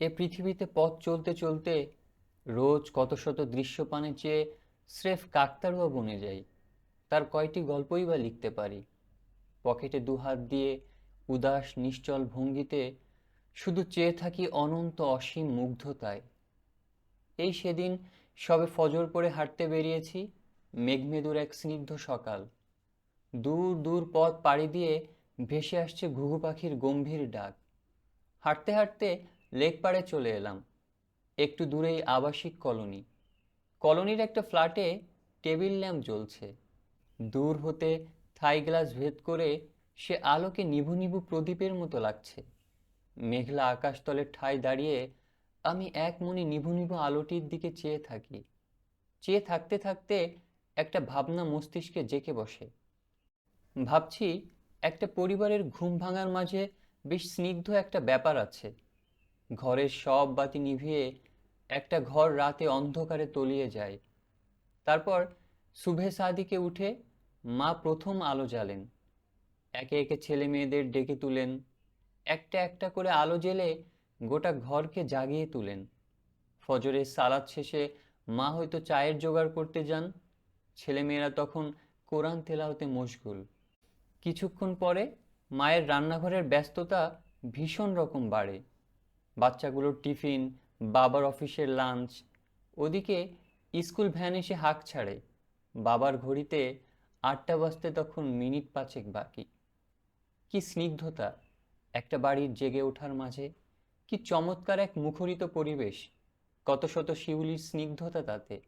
এ পৃথিবীতে পথ চলতে চলতে রোজ কত শত দৃশ্যপানে চেয়ে স্রেফ কাকতারুয়া বনে যাই। তার কয়টি গল্পই বা লিখতে পারি। পকেটে দুহাত দিয়ে উদাস নিশ্চল ভঙ্গিতে শুধু চেয়ে থাকি অনন্ত অসীম মুগ্ধতায়। এই সেদিন সবে ফজর পরে হাঁটতে বেরিয়েছি, মেঘমেদুর এক স্নিগ্ধ সকাল। দূর দূর পথ পাড়ি দিয়ে ভেসে আসছে ঘুঘু পাখির গম্ভীর ডাক। হাঁটতে হাঁটতে লেক পাড়ে চলে এলাম। একটু দূরেই আবাসিক কলোনি। কলোনির একটা ফ্ল্যাটে টেবিল ল্যাম্প জ্বলছে। দূর হতে থাই গ্লাস ভেদ করে সে আলোকে নিভু নিভু প্রদীপের মতো লাগছে। মেঘলা আকাশতলের ঠায় দাঁড়িয়ে আমি এক মনে নিভু নিভু আলোটির দিকে চেয়ে থাকি। চেয়ে থাকতে থাকতে একটা ভাবনা মস্তিষ্কে জেকে বসে। ভাবছি একটা পরিবারের ঘুম ভাঙার মাঝে বেশ স্নিগ্ধ একটা ব্যাপার আছে। ঘরের সব বাতি নিভিয়ে একটা ঘর রাতে অন্ধকারে তলিয়ে যায়। তারপর শুভে সাদিকে উঠে মা প্রথম আলো জ্বালেন। একে একে ছেলে মেয়েদের ডেকে তুলেন। একটা একটা করে আলো জ্বেলে গোটা ঘরকে জাগিয়ে তুলেন। ফজরের সালাদ শেষে মা হয়তো চায়ের জোগাড় করতে যান। ছেলেমেয়েরা তখন কোরআন তেলাওতে মশগুল। কিছুক্ষণ পরে মায়ের রান্নাঘরের ব্যস্ততা ভীষণ রকম বাড়ে। বাচ্চাগুলোর টিফিন, বাবার অফিসের লাঞ্চ, ওদিকে স্কুল ভ্যান এসে হাঁক ছাড়ে। বাবার ঘড়িতে আটটা বাজতে তখন মিনিট পাঁচেক বাকি। কি স্নিগ্ধতা, একটা বাড়ির জেগে ওঠার মাঝে। কি চমৎকার এক মুখরিত পরিবেশ, কত শত শিউলির স্নিগ্ধতা তাতে।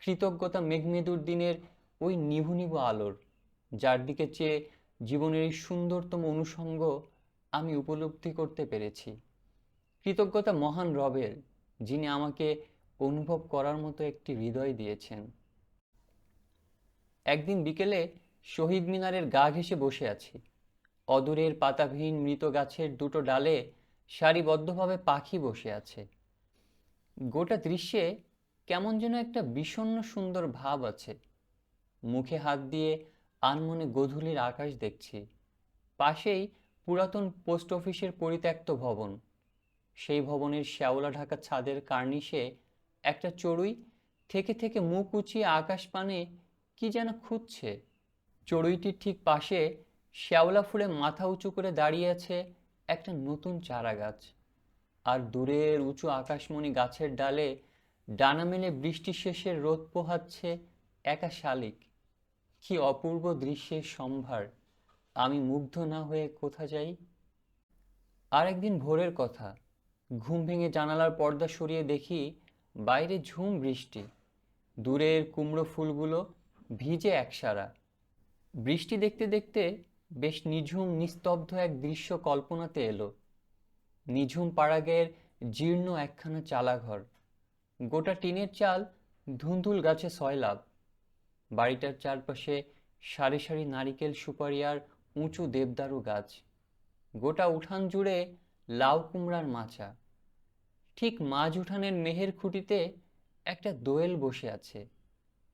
কৃতজ্ঞতা মেঘমেদুর দিনের ওই নিভু নিভু আলোর, যার দিকে চেয়ে জীবনের এই সুন্দরতম অনুষঙ্গ আমি উপলব্ধি করতে পেরেছি। কৃতজ্ঞতা মহান রবের, যিনি আমাকে অনুভব করার মতো একটি হৃদয় দিয়েছেন। একদিন বিকেলে শহীদ মিনারের গা ঘেঁষে বসে আছি। অদূরের পাতাবিহীন মৃত গাছের দুটো ডালে সারিবদ্ধভাবে পাখি বসে আছে। গোটা দৃশ্যে কেমন যেন একটা বিষণ্ণ সুন্দর ভাব আছে। মুখে হাত দিয়ে আনমনে গধূলির আকাশ দেখছি। পাশেই পুরাতন পোস্ট অফিসের পরিত্যক্ত ভবন। সেই ভবনের শ্যাওলা ঢাকা ছাদের কার্নিশে একটা চড়ুই থেকে থেকে মুখ উঁচিয়ে আকাশ পানে কি যেন খুঁজছে। চড়ুইটির ঠিক পাশে শ্যাওলা ফুলে মাথা উঁচু করে দাঁড়িয়ে আছে একটা নতুন চারা গাছ আর দূরের উঁচু আকাশমণি গাছের ডালে ডানা মেলে বৃষ্টি শেষের রোদ পোহাচ্ছে একা শালিক। কি অপূর্ব দৃশ্যের সম্ভার, আমি মুগ্ধ না হয়ে কোথা যাই? আরেকদিন ভোরের কথা ঘুম ভেঙে জানালার পর্দা সরিয়ে দেখি বাইরে ঝুম বৃষ্টি। দূরের কুমড়ো ফুলগুলো ভিজে একসারা বৃষ্টি দেখতে দেখতে বেশ নিঝুম, নিস্তব্ধ এক দৃশ্য কল্পনাতে এলো। নিঝুম পাড়াগের জীর্ণ একখানা চালাঘর। গোটা টিনের চাল ধুন্দুল গাছে সয়লাভ বাড়িটার চারপাশে সারি সারি নারিকেল সুপারি আর উঁচু দেবদারু গাছ। গোটা উঠান জুড়ে লাউ কুমড়ার মাচা। ঠিক মাঝ উঠানের মেহের খুঁটিতে একটা দোয়েল বসে আছে।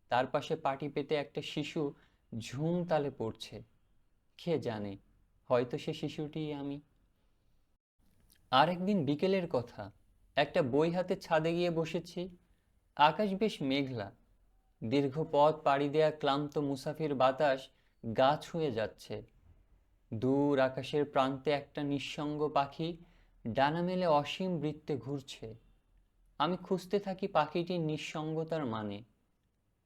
তার পাশে পাটি পেতে একটা শিশু ঝুম তালে পড়ছে। কে জানে, হয়তো সে শিশুটিই আমি। আরেকদিন বিকেলের কথা, একটা বই হাতে ছাদে গিয়ে বসেছি। আকাশ বেশ মেঘলা। দীর্ঘ পথ পাড়ি দেয়া ক্লান্ত মুসাফির বাতাস গা ছুঁয়ে যাচ্ছে। দূর আকাশের প্রান্তে একটা নিঃসঙ্গ পাখি ডানা মেলে অসীম বৃত্তে ঘুরছে। আমি খুঁজতে থাকি পাখিটির নিঃসঙ্গতার মানে।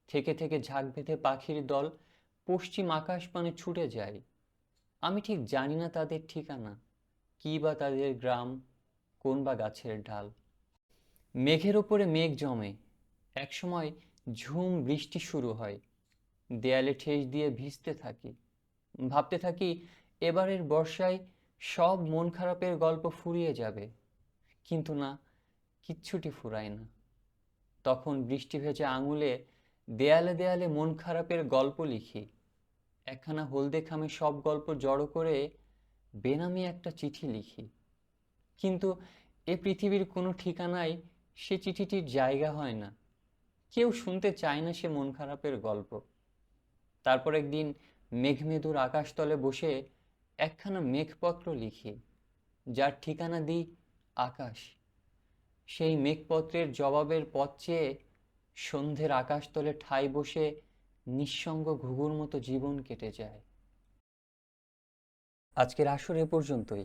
থেকে থেকে ঝাঁক বেঁধে পাখির দল পশ্চিম আকাশ পানে ছুটে যায়। আমি ঠিক জানি না তাদের ঠিকানা। কি বা তাদের গ্রাম, কোন বা গাছের ঢাল মেঘের ওপরে মেঘ জমে। একসময় ঝুম বৃষ্টি শুরু হয়। দেয়ালে ঠেস দিয়ে ভিজতে থাকি। ভাবতে থাকি এবারের বর্ষায় সব মন খারাপের গল্প ফুরিয়ে যাবে। কিন্তু না, কিচ্ছুটি ফুরায় না। তখন বৃষ্টি ভেজে আঙুলে দেয়ালে দেয়ালে মন খারাপের গল্প লিখি। একখানা হলদে খামে সব গল্প জড়ো করে বেনামি একটা চিঠি লিখি। কিন্তু এ পৃথিবীর কোনো ঠিকানায় সে চিঠিটির জায়গা হয় না। কেউ শুনতে চায় না সে মন খারাপের গল্প। তারপর একদিন মেঘমেদুর আকাশতলে বসে একখানা মেঘপত্র লিখি, যার ঠিকানা দিই আকাশ। সেই মেঘপত্রের জবাবের পথ চেয়ে সন্ধ্যের আকাশতলে ঠাই বসে নিঃসঙ্গ ঘুঘুর মতো জীবন কেটে যায়। আজকের আসর এ পর্যন্তই।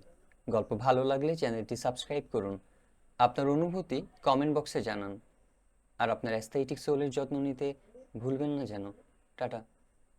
গল্প ভালো লাগলে চ্যানেলটি সাবস্ক্রাইব করুন। আপনার অনুভূতি কমেন্ট বক্সে জানান। আর আপনার অ্যাস্থেটিক সোলের যত্ন নিতে ভুলবেন না যেন। টাটা।